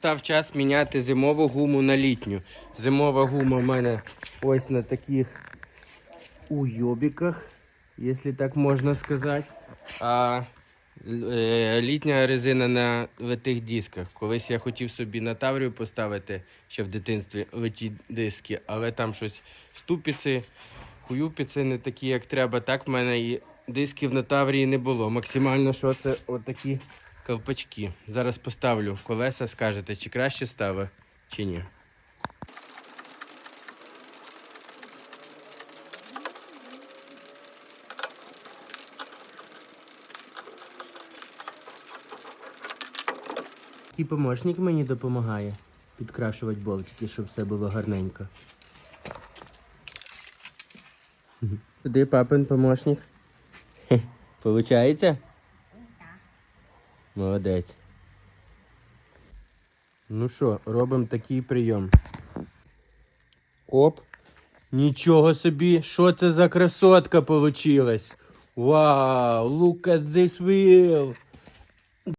Став час міняти зимову гуму на літню. Зимова гума в мене ось на таких уйобіках, якщо так можна сказати. А е, літня резина на литих дисках. Колись я хотів собі на Таврію поставити ще в дитинстві литі диски, але там щось ступіці, хуюпіці не такі, як треба. Так в мене і дисків на Таврії не було. Максимально, що це отакі колпачки. Зараз поставлю колеса, скажете, чи краще ставить, чи ні. Такий помощник мені допомагає підкрашувати болтики, щоб все було гарненько. Куди папин помощник? Получається? Молодець. Ну що, робимо такий прийом. Оп. Нічого собі, що це за красотка получилась? Вау, look at this wheel.